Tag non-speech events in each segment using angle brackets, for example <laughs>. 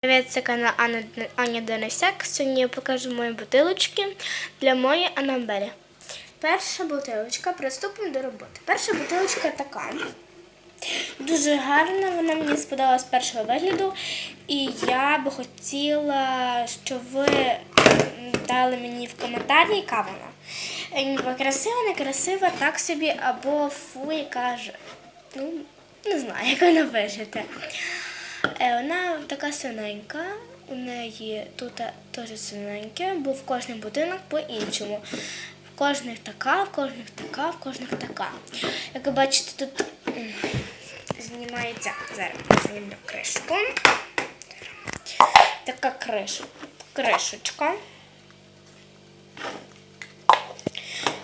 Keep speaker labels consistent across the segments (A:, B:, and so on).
A: Привіт, це канал Анна, Аня Денисяк. Сьогодні я покажу мої бутилочки для моєї Анабелі. Перша бутилочка, приступимо до роботи. Перша бутилочка така. Дуже гарна, вона мені сподобалась з першого вигляду. І я би хотіла, щоб ви дали мені в коментарі, яка вона. Е, Красива, не красива, так собі, або фу, яка ж. Ну, не знаю, як вона вижити. Е, Вона така синенька, у неї тут теж синеньке, бо в кожних будинок по-іншому. В кожних така, в кожних така, в кожних така. Як ви бачите, тут знімається зараз знімлю кришку. Така криш, кришечка.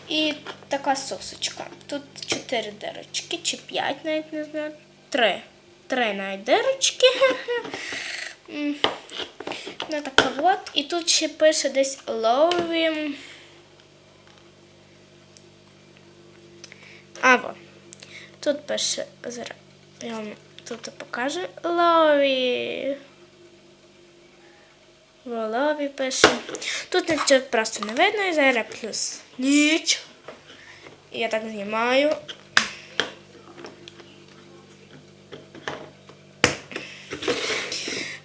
A: І така сосочка. Тут чотири дирочки, чи п'ять, навіть не знаю. Три. Дирочки. М. Ну така от. І тут ще пише десь лові. А во. Тут пише зараз. Я вам тут покажу. Лові. Волові пише. Тут нічого просто не видно, і зараз плюс ніч. Я так знімаю.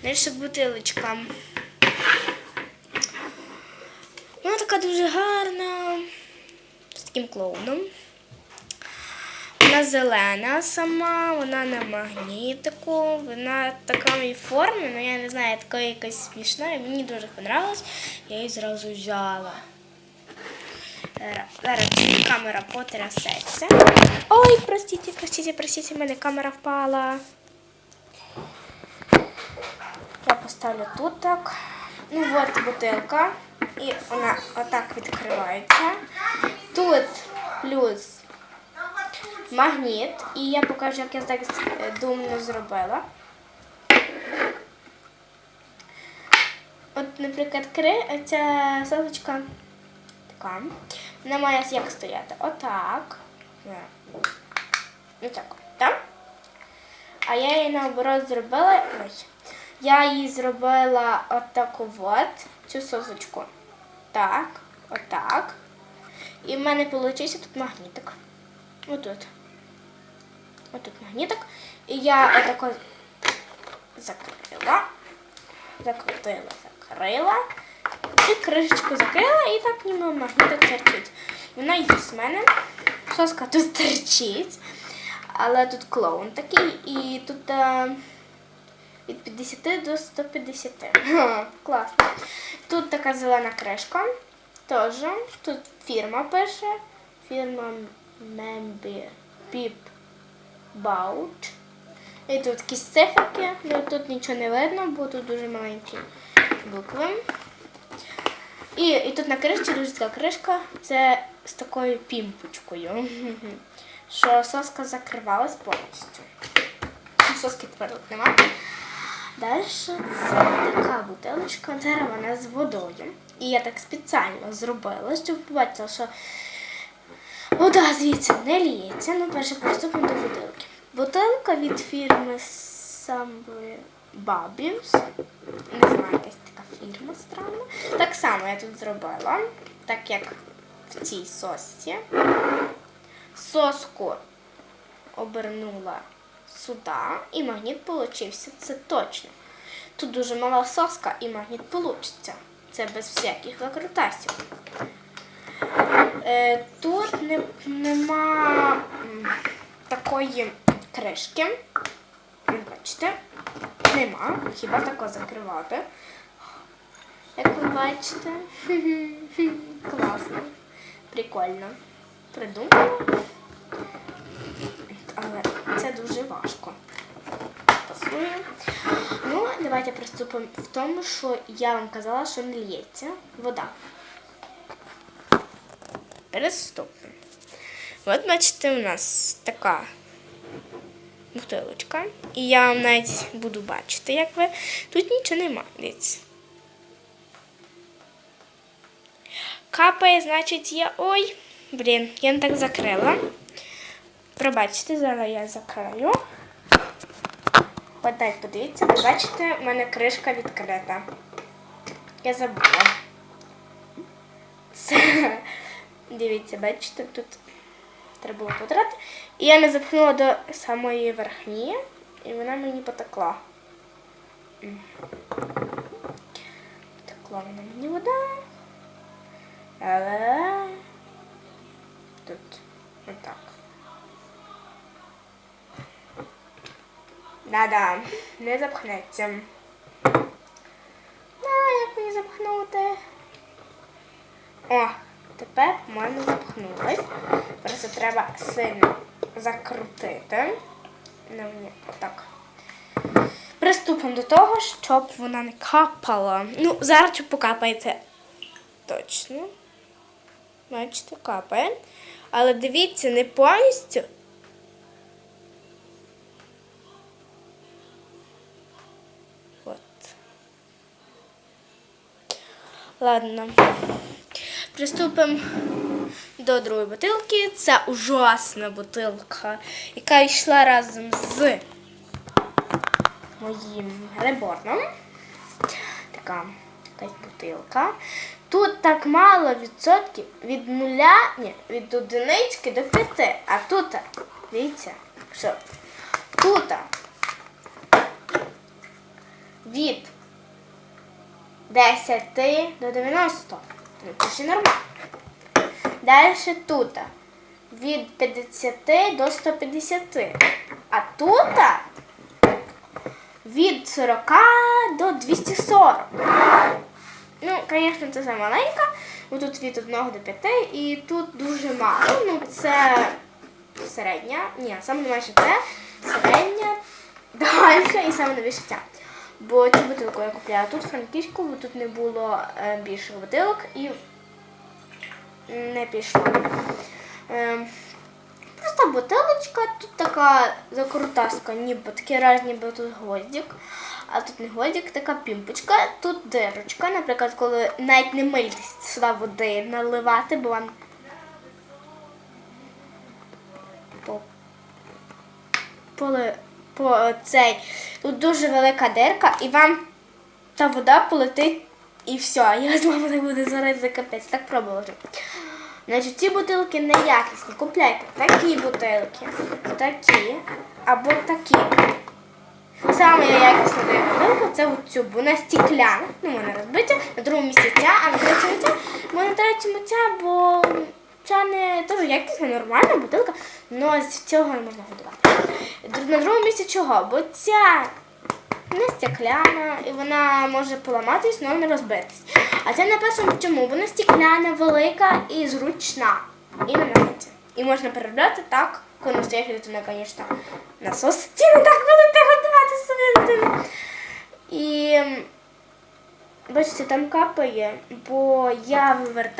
A: Дальше бутилочка. Вона така дуже гарна. З таким клоуном. Вона зелена сама, вона на магнітику, вона такої форми, ну я не знаю, така якась смішна, мені дуже понравилось, я її зразу взяла. Зараз- Зараз камера потрясеться. Ой, простите, простите, простите, в мене камера впала. Я поставлю тут так. Ну от бутилка. І вона отак відкривається. Тут плюс магніт. І я покажу, як я так е, думно зробила. От, наприклад, кри, ця сосочка така. Вона має як стояти. Отак. Отак. Так? А я її наоборот зробила. Ой. Я її зробила отаку от, цю сосочку. Так, отак. І в мене вийшов тут магнітик. Отут. Отут магнітик. І я отако закрила. Закрутила, закрила. І кришечку закрила, і так ніби магнітик терчить. Вона є з мене. Соска тут <laughs> терчить. Але тут клоун такий, і тут. е, від 50 до 150. Ха, Класно. Тут така зелена кришка. Теж. Тут фірма пише. Фірма Member Pip Bout. І тут якісь циферки. Ну, тут нічого не видно, бо тут дуже маленькі букви. І, і тут на кришці дуже така кришка. Це з такою пімпочкою. Що соска закривалась повністю. Соски тепер тут немає. Далі це така бутилочка, вона з водою. І я так спеціально зробила, щоб побачила, що вода звідси не ліється. Ну, перше приступимо до бутилки. Бутилка від фірми Bubbles. Не знаю, якась така фірма странна. Так само я тут зробила, так як в цій сосці. Соску обернула сюди, і магніт получився, це точно. Тут дуже мала соска і магніт получиться. Це без всяких викрутасів. Е, тут не, нема такої кришки. Бачите, нема. Хіба тако закривати. Як ви бачите, <laughs> класно, прикольно. Придумала. Це дуже Ну, давайте приступимо в тому, що я вам казала, що не лється вода. Приступимо. От бачите, у нас така бутилочка. І я вам навіть буду бачити, як ви. Тут нічого немає. Дивіться. Капає, значить, я. Ой, блін, я не так закрила. Пробачте, зараз я закрию. Подай, подивіться, бачите, в мене кришка відкрита. Я забула. Це, дивіться, бачите, тут треба було потрати. І я не запхнула до самої верхні, і вона мені потекла. М. Текла вона мені вода. Але тут отак. Да-да, не запхнеться. А, як мені запхнути? О, тепер в мене запхнулось. Просто треба сильно закрутити. Ну, ні, так. Приступимо до того, щоб вона не капала. Ну, зараз чи покапається точно. Бачите, капає. Але дивіться, не повністю. Ладно. Приступимо до другої бутилки. Це ужасна бутилка, яка йшла разом з моїм реборном. Така якась бутилка. Тут так мало відсотків від нуля, ні, від одинички до п'яти. А тут, дивіться, що тут від 10 до 90. Ну, це ще нормально. Далі тут від 50 до 150. А тут від 40 до 240. Ну, звісно, це саме маленька. Бо тут від 1 до 5 і тут дуже мало. Ну, це середня. Ні, саме найменше це середня, дальша і саме найбільше ця. Бо цю бутилку я купляла тут франківську, бо тут не було е, більших бутилок і не пішло. Ем, Просто бутилочка, тут така закрутаска, ніби таке раз, ніби тут гвоздик. А тут не гвоздик, така пімпочка, тут дирочка. Наприклад, коли навіть не мильтесь сюди води наливати, бо вам поле- по цей. Тут дуже велика дирка, і вам та вода полетить і все. Я з вами так буде зараз за капець. Так пробувала вже. Значить, ці бутилки неякісні. Купляйте такі бутилки, такі або такі. Саме якісна бутилка це бо вона стікляна, ну вона розбита, на другому місці ця, а на третьому ця, бо на третьому ця, бо ця не дуже якісна, нормальна бутилка, але з цього не можна годувати. На другому місці чого? Бо ця не стекляна, і вона може поламатись, але не розбитись. А це на першому чому? Вона стекляна, велика і зручна. І не нравиться. І можна переробляти так, коли настояща дитина, звісно, насос стіни так будете готувати собі дитину. І бачите, там капає, бо я вивертаю.